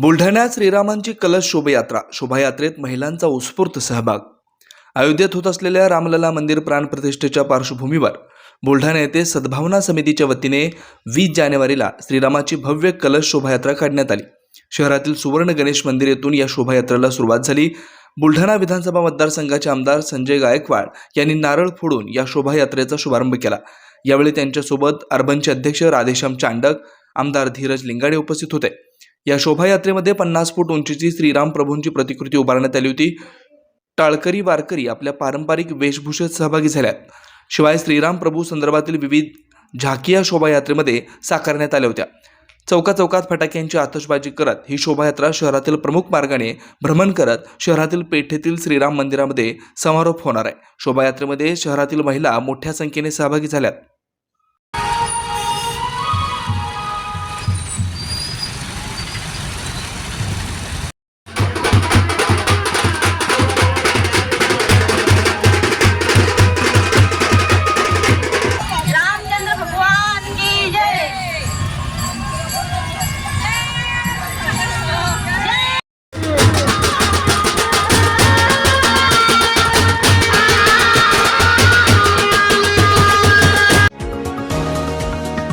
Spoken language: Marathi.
बुलढाण्यात श्रीरामांची कलश शोभायात्रा शोभायात्रेत महिलांचा उत्स्फूर्त सहभाग. अयोध्येत होत असलेल्या रामलला मंदिर प्राणप्रतिष्ठेच्या पार्श्वभूमीवर बुलढाणा येथे सद्भावना समितीच्या वतीने वीस जानेवारीला श्रीरामाची भव्य कलश शोभायात्रा काढण्यात आली. शहरातील सुवर्ण गणेश मंदिर येथून या शोभायात्रेला सुरुवात झाली. बुलढाणा विधानसभा मतदारसंघाचे आमदार संजय गायकवाड यांनी नारळ फोडून या शोभायात्रेचा शुभारंभ केला. यावेळी त्यांच्यासोबत अर्बनचे अध्यक्ष राधेश्याम चांडक आमदार धीरज लिंगाडे उपस्थित होते. या शोभायात्रेमध्ये पन्नास फूट उंचीची श्रीराम प्रभूंची प्रतिकृती उभारण्यात आली होती. टाळकरी वारकरी आपल्या पारंपरिक वेशभूषेत सहभागी झाल्यात शिवाय श्रीराम प्रभू संदर्भातील विविध झाकिया शोभायात्रेमध्ये साकारण्यात आल्या होत्या. चौका चौकात फटाक्यांची आतषबाजी करत ही शोभायात्रा शहरातील प्रमुख मार्गाने भ्रमण करत शहरातील पेठेतील श्रीराम मंदिरामध्ये समारोप होणार आहे. शोभायात्रेमध्ये शहरातील महिला मोठ्या संख्येने सहभागी झाल्यात